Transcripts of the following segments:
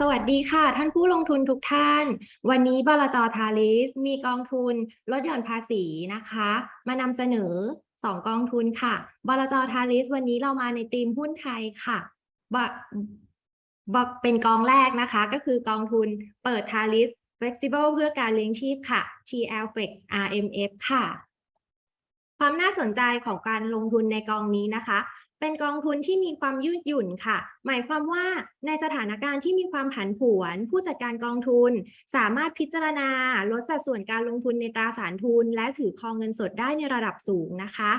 สวัสดีค่ะ ท่านผู้ลงทุนทุกท่าน วันนี้บลจทาริส มีกองทุนลดหย่อนภาษีนะคะ มานำเสนอ 2 กองทุนค่ะบลจทาริส วันนี้เรามาในธีมหุ้นไทยค่ะบบเป็นกองแรกนะคะ ก็คือกองทุนเปิดทาริส flexible เพื่อการเลี้ยงชีพค่ะ TL Flex RMF ค่ะ ความน่าสนใจของการลงทุนในกองนี้นะคะ เป็นกองทุนที่มีความยืดหยุ่นค่ะ หมายความว่าในสถานการณ์ที่มีความผันผวน ผู้จัดการกองทุน สามารถพิจารณาลดสัดส่วนการลงทุนในตราสารทุน และถือครองเงินสดได้ในระดับสูงนะคะ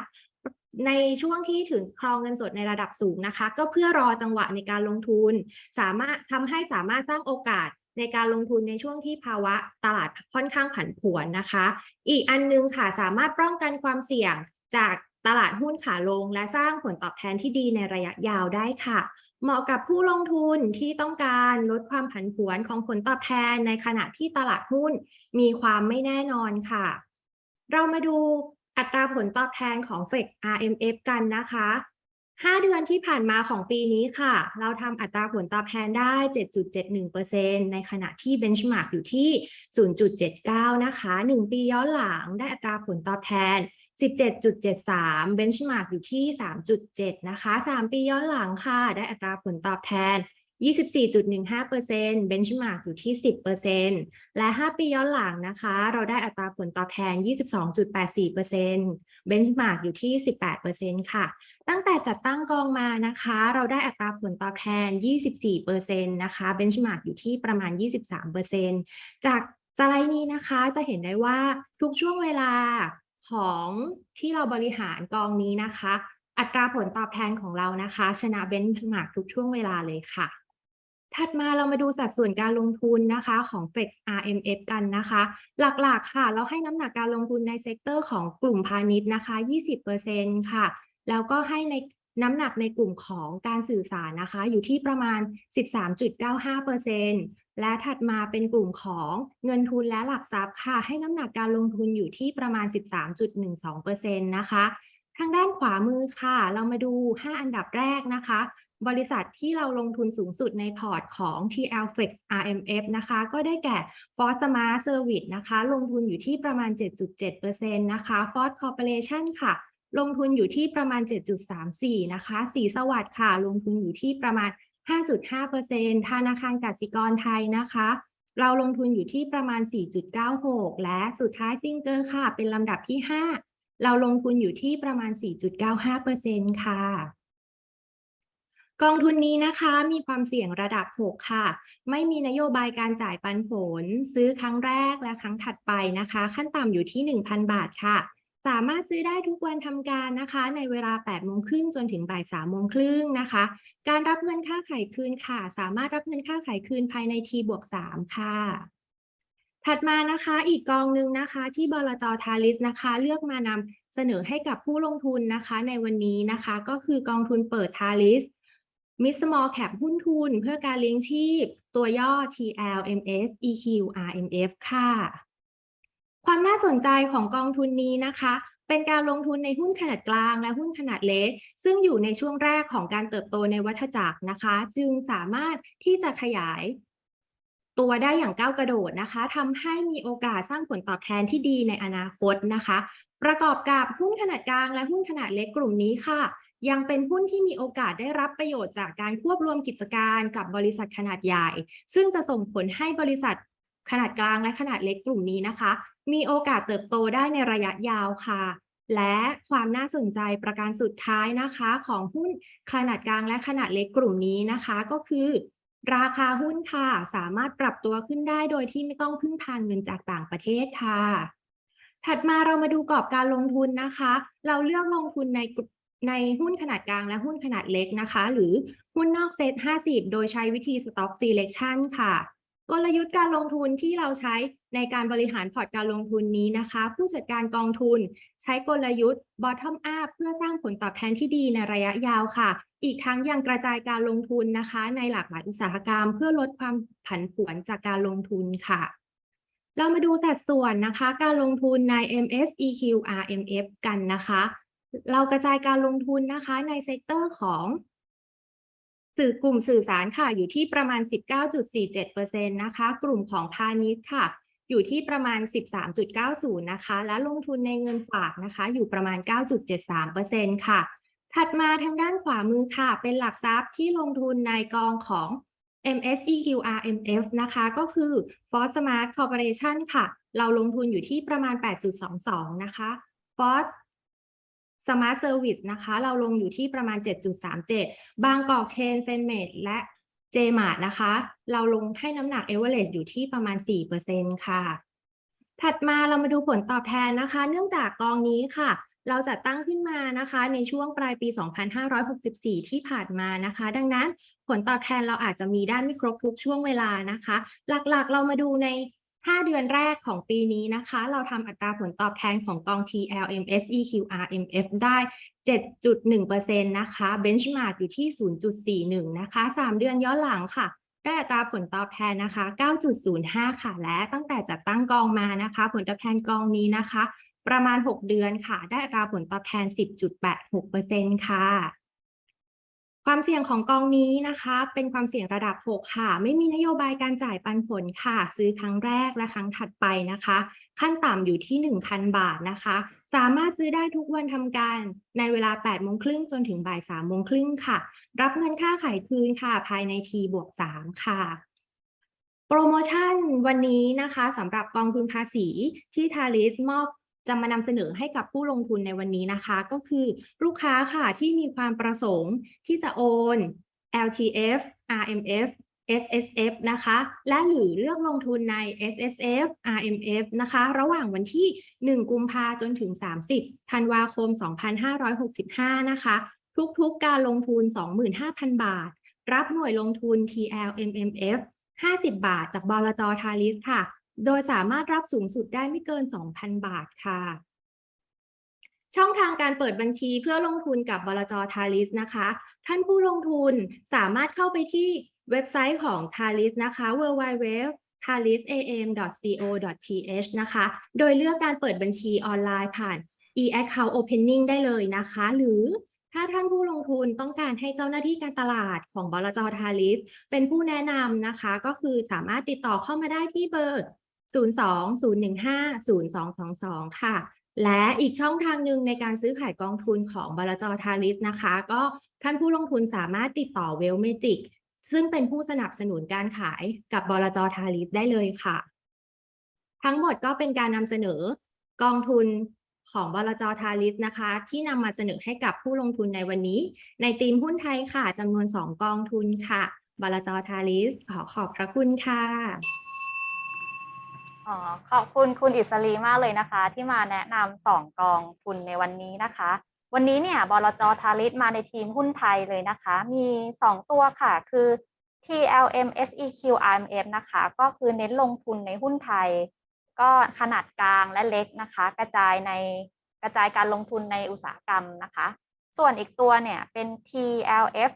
ในช่วงที่ถึงครองเงินสดในระดับสูงนะคะ ก็เพื่อรอจังหวะในการลงทุน สามารถทำให้สามารถสร้างโอกาสในการลงทุนในช่วงที่ภาวะตลาดค่อนข้างผันผวนนะคะ อีกอันนึงค่ะสามารถป้องกันความเสี่ยง จากตลาดหุ้นขาลงและสร้างผลตอบแทนที่ดีในระยะยาวได้ค่ะ เหมาะกับผู้ลงทุนที่ต้องการลดความผันผวนของผลตอบแทนในขณะที่ตลาดหุ้นมีความไม่แน่นอนค่ะ เรามาดูอัตราผลตอบแทนของ FEX RMF กันนะคะ 5 เดือนที่ผ่านมาของปีนี้ค่ะ เราทำอัตราผลตอบแทนได้ 7.71%ในขณะที่ benchmark อยู่ที่ 0.79 นะคะ 1 ปีย้อนหลังได้อัตราผลตอบแทน 17.73 benchmark อยู่ที่ 3.7 นะคะ 3 ปีย้อนหลังค่ะ ได้อัตราผลตอบแทน 24.15% benchmark อยู่ที่ 10%และ 5 ปีย้อนหลังนะคะ เราได้อัตราผลตอบแทน 22.84% benchmark อยู่ที่ 18%ค่ะ ตั้งแต่จัดตั้งกองมานะคะ เราได้อัตราผลตอบแทน 24%นะคะ benchmark อยู่ที่ประมาณ 23%จากสไลด์นี้นะคะจะเห็นได้ว่าทุกช่วงเวลา ของที่เราบริหารกองนี้นะคะ อัตราผลตอบแทนของเรานะคะ ชนะเบนช์มาร์กทุกช่วงเวลาเลยค่ะ ถัดมาเรามาดูสัดส่วนการลงทุนนะคะของ FLEX RMF กันนะคะ หลักๆค่ะ เราให้น้ำหนักการลงทุนในเซกเตอร์ของกลุ่มพาณิชย์นะคะ 20%ค่ะ แล้วก็ให้ใน น้ำหนักในกลุ่มของการสื่อสารนะคะ อยู่ที่ประมาณ 13.95%และถัดมาเป็นกลุ่มของเงินทุนและหลักทรัพย์ค่ะ ให้น้ำหนักการลงทุนอยู่ที่ประมาณ 13.12%นะคะ ทางด้านขวามือค่ะ เรามาดู 5 อันดับแรกนะคะ บริษัทที่เราลงทุนสูงสุดในพอร์ตของ TLFX RMF นะคะ ก็ได้แก่ Ford Smart Service นะคะ ลงทุนอยู่ที่ประมาณ 7.7%นะคะ Ford Corporation ค่ะ ลงทุนอยู่ที่ประมาณ 7.34 นะคะสีสวัสดิ์ค่ะ ลงทุนอยู่ที่ประมาณ 5.5%ธนาคารกสิกรไทยนะคะ เราลงทุนอยู่ที่ประมาณ 4.96 และสุดท้ายซิงเกอร์ค่ะ เป็นลำดับที่ 5 เราลงทุนอยู่ที่ประมาณ 4.95%ค่ะกองทุนนี้นะคะมีความเสี่ยงระดับ 6 ค่ะ ไม่มีนโยบายการจ่ายปันผล ซื้อครั้งแรกและครั้งถัดไปนะคะ ขั้นต่ำอยู่ที่ 1,000 บาทค่ะ สามารถซื้อได้ทุกวันทำการนะคะ ในเวลา 8 โมงครึ่งจนถึงบ่าย 3 โมงครึ่งนะคะ การรับเงินค่าไขคืนค่ะ สามารถรับเงินค่าไขคืนภายใน T บวก 3 ค่ะ ถัดมานะคะอีกกองหนึ่งนะคะ ที่บลจทาริสนะคะ เลือกมานำเสนอให้กับผู้ลงทุนนะคะ ในวันนี้นะคะ ก็คือกองทุนเปิดทาริส Mid Small Cap หุ้นทุน เพื่อการเลี้ยงชีพ ตัวย่อ TLMS EQ RMF ค่ะ ความน่าสนใจของกองทุนนี้นะคะ เป็นการลงทุนในหุ้นขนาดกลางและหุ้นขนาดเล็ก ซึ่งอยู่ในช่วงแรกของการเติบโตในวัฏจักรนะคะ จึงสามารถที่จะขยายตัวได้อย่างก้าวกระโดดนะคะทำให้มีโอกาสสร้างผลตอบแทนที่ดีในอนาคตนะคะ ประกอบกับหุ้นขนาดกลางและหุ้นขนาดเล็กกลุ่มนี้ค่ะ ยังเป็นหุ้นที่มีโอกาสได้รับประโยชน์จากการควบรวมกิจการกับบริษัทขนาดใหญ่ ซึ่งจะส่งผลให้บริษัทขนาดกลางและขนาดเล็กกลุ่มนี้นะคะ มีโอกาสเติบโตได้ในระยะยาวค่ะ และความน่าสนใจประการสุดท้ายนะคะ ของหุ้นขนาดกลางและขนาดเล็กกลุ่มนี้นะคะ ก็คือ ราคาหุ้นค่ะ สามารถปรับตัวขึ้นได้โดยที่ไม่ต้องพึ่งพาเงินจากต่างประเทศค่ะ ถัดมาเรามาดูกรอบการลงทุนนะคะ เราเลือกลงทุนในในหุ้นขนาดกลางและหุ้นขนาดเล็กนะคะ หรือหุ้นนอกเซ็ต50 โดยใช้วิธี Stock Selection ค่ะ กลยุทธ์การลงทุนที่เราใช้ในการบริหารพอร์ตการลงทุนนี้นะคะ ผู้จัดการกองทุนใช้กลยุทธ์ bottom up เพื่อสร้างผลตอบแทนที่ดีในระยะยาวค่ะ อีกทั้งยังกระจายการลงทุนนะคะ ในหลากหลายอุตสาหกรรม เพื่อลดความผันผวนจากการลงทุนค่ะ เรามาดูสัดส่วนนะคะ การลงทุนใน MSEQ RMF กันนะคะ เรากระจายการลงทุนนะคะในเซกเตอร์ของ สื่อกลุ่มสื่อสารค่ะ อยู่ที่ประมาณ 19.47%นะคะ กลุ่มของพาณิชย์ค่ะ อยู่ที่ประมาณ 13.90 นะคะ และลงทุนในเงินฝากนะคะ อยู่ประมาณ 9.73%ค่ะ ถัดมาทางด้านขวามือค่ะ เป็นหลักทรัพย์ที่ลงทุนในกองของ MSEQRMF นะคะ ก็คือ Ford Smart Corporation ค่ะ เราลงทุนอยู่ที่ประมาณ 8.22 นะคะ Ford Smart Service นะคะ เราลงอยู่ที่ประมาณ 7.37 บางกอกเชนเซนเมดและ JMart นะคะ เราลงให้น้ำหนัก average อยู่ที่ประมาณ 4%ค่ะ ถัดมาเรามาดูผลตอบแทนนะคะ เนื่องจากกองนี้ค่ะ เราจัดตั้งขึ้นมานะคะ ในช่วงปลายปี 2564 ที่ผ่านมานะคะ ดังนั้นผลตอบแทนเราอาจจะมีได้ไม่ครบทุกช่วงเวลานะคะ หลักๆ เรามาดูใน 5 เดือนแรกของปีนี้นะคะ เราทำอัตราผลตอบแทนของกอง TLMS EQRMF ได้ 7.1%นะคะ Benchmark อยู่ที่ 0.41 นะคะ 3 เดือนย้อนหลังค่ะ ได้อัตราผลตอบแทนนะคะ 9.05 ค่ะ และตั้งแต่จัดตั้งกองมานะคะ ผลตอบแทนกองนี้นะคะ ประมาณ 6 เดือนค่ะ ได้อัตราผลตอบแทน 10.86%ค่ะ ความเสี่ยงของกองนี้นะคะ เป็นความเสี่ยงระดับ 6 ค่ะ ไม่มีนโยบายการจ่ายปันผลค่ะ ซื้อครั้งแรกและครั้งถัดไปนะคะ ขั้นต่ำอยู่ที่ 1,000 บาทนะคะ สามารถซื้อได้ทุกวันทำการในเวลา8โมงครึ่งจนถึงบ่าย3โมงครึ่งค่ะ รับเงินค่าขายคืนค่ะ ภายใน T บวก 3 ค่ะโปรโมชั่นวันนี้นะคะสำหรับกองทุนภาษีที่ทาริสมอบ จะมานำเสนอให้กับผู้ลงทุนในวันนี้นะคะ ก็คือลูกค้าค่ะที่มีความประสงค์ที่จะโอน LTF RMF SSF นะคะ และหรือเลือกลงทุนใน SSF RMF นะคะ ระหว่างวันที่ 1 กุมภาจนถึง 30 ธันวาคม 2565 นะคะ ทุกๆการลงทุน 25,000 บาท รับหน่วยลงทุน TLMMF 50 บาท จากบลจทาริสค่ะ โดยสามารถรับสูงสุดได้ไม่เกิน 2,000 บาทค่ะ ช่องทางการเปิดบัญชีเพื่อลงทุนกับบลจทาริสนะคะ ท่านผู้ลงทุนสามารถเข้าไปที่เว็บไซต์ของทาริสนะคะ www t a l i s a m c o t h นะคะ โดยเลือกการเปิดบัญชีออนไลน์ผ่าน e-account opening ได้เลยนะคะ หรือถ้าท่านผู้ลงทุนต้องการให้เจ้าหน้าที่การตลาดของบลจทาริสเป็นผู้แนะนำนะคะ ก็คือสามารถติดต่อเข้ามาได้ที่เบอร์ 02-015-0222 ค่ะ และอีกช่องทางหนึ่งในการซื้อขายกองทุนของบลจทาริสนะคะ ก็ท่านผู้ลงทุนสามารถติดต่อเวลเมจิกซึ่งเป็นผู้สนับสนุนการขายกับบลจทาริสได้เลยค่ะ ทั้งหมดก็เป็นการนำเสนอกองทุนของบลจทาริสนะคะ ที่นำมาเสนอให้กับผู้ลงทุนในวันนี้ ในทีมหุ้นไทยค่ะจำนวน 2 กองทุนค่ะบลจทาริสขอขอบพระคุณค่ะ อ๋อขอบคุณคุณอิสรีมากเลยนะคะ ที่มาแนะนำสองกองทุนในวันนี้นะคะ วันนี้เนี่ยบลจทาริสมาในทีมหุ้นไทยเลยนะคะ มี 2 ตัวค่ะ คือ TLM SEQ RMF นะคะ ก็คือเน้นลงทุนในหุ้นไทย ก็ขนาดกลางและเล็กนะคะ กระจายในกระจายการลงทุนในอุตสาหกรรมนะคะ ส่วนอีกตัวเนี่ยเป็น TLF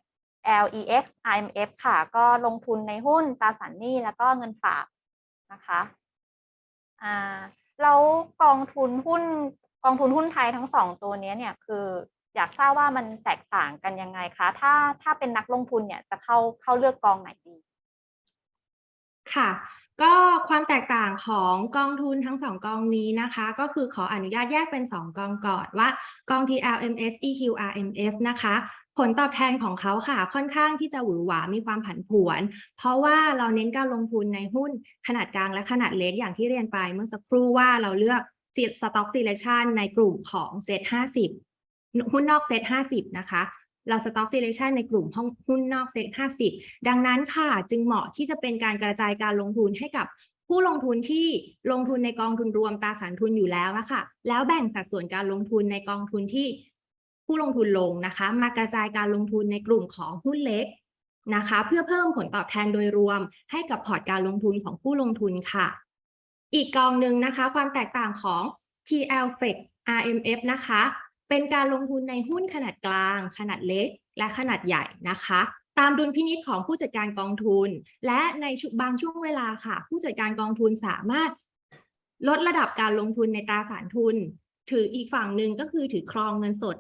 LEX IMF ค่ะ ก็ลงทุนในหุ้นตราสารหนี้แล้วก็เงินฝากนะคะ อ่าแล้วกองทุนหุ้นกองทุนหุ้นไทยทั้งสองตัวนี้เนี่ยคืออยากทราบว่ามันแตกต่างกันยังไงคะ ถ้าถ้าเป็นนักลงทุนเนี่ยจะเข้าเข้าเลือกกองไหนดี ค่ะ ก็ความแตกต่างของกองทุนทั้งสองกองนี้นะคะ ก็คือขออนุญาตแยกเป็น 2 กองก่อนว่า กอง TLMS EQRMF นะคะ ผลตอบแทนของเขาค่ะ ค่อนข้างที่จะหวือหวา มีความผันผวน เพราะว่าเราเน้นการลงทุนในหุ้นขนาดกลางและขนาดเล็กอย่างที่เรียนไปเมื่อสักครู่ว่าเราเลือก Stock Selection ในกลุ่มของ Set 50หุ้นนอก Set 50นะคะ เรา Stock Selection ในกลุ่มห้องหุ้นนอก Set 50ดังนั้นค่ะ จึงเหมาะที่จะเป็นการกระจายการลงทุนให้กับผู้ลงทุนที่ลงทุนในกองทุนรวมตราสารทุนอยู่แล้วอะค่ะแล้วแบ่งสัดส่วนการลงทุนในกองทุนที่ ผู้ลงทุนลงนะคะ มากระจายการลงทุนในกลุ่มของหุ้นเล็กนะคะ เพื่อเพิ่มผลตอบแทนโดยรวม ให้กับพอร์ตการลงทุนของผู้ลงทุนค่ะ อีกกองหนึ่งนะคะ ความแตกต่างของ TL Flex RMF นะคะ เป็นการลงทุนในหุ้นขนาดกลาง ขนาดเล็ก และขนาดใหญ่นะคะ ตามดุลพินิจของผู้จัดการกองทุน และในบางช่วงเวลาค่ะ ผู้จัดการกองทุนสามารถลดระดับการลงทุนในตราสารทุน ถืออีกฝั่งหนึ่งก็คือถือครองเงินสด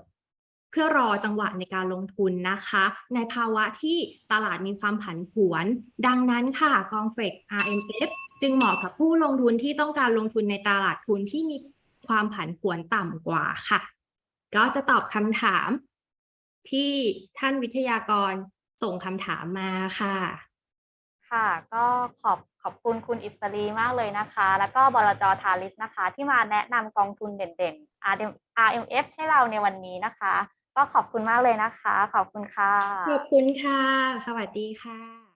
เพื่อรอจังหวะในการลงทุนนะคะ ในภาวะที่ตลาดมีความผันผวน ดังนั้นค่ะกองเฟก RMF จึงเหมาะกับผู้ลงทุนที่ต้องการลงทุนในตลาดทุนที่มีความผันผวนต่ำกว่าค่ะ ก็จะตอบคำถามที่ท่านวิทยากรส่งคำถามมาค่ะ ค่ะ ก็ขอบขอบคุณคุณอิสรีมากเลยนะคะ แล้วก็บลจทาริสนะคะ ที่มาแนะนำกองทุนเด่นๆ RM RMF ให้เราในวันนี้นะคะ ก็ขอบคุณมากเลยนะคะ ขอบคุณค่ะ ขอบคุณค่ะ สวัสดีค่ะ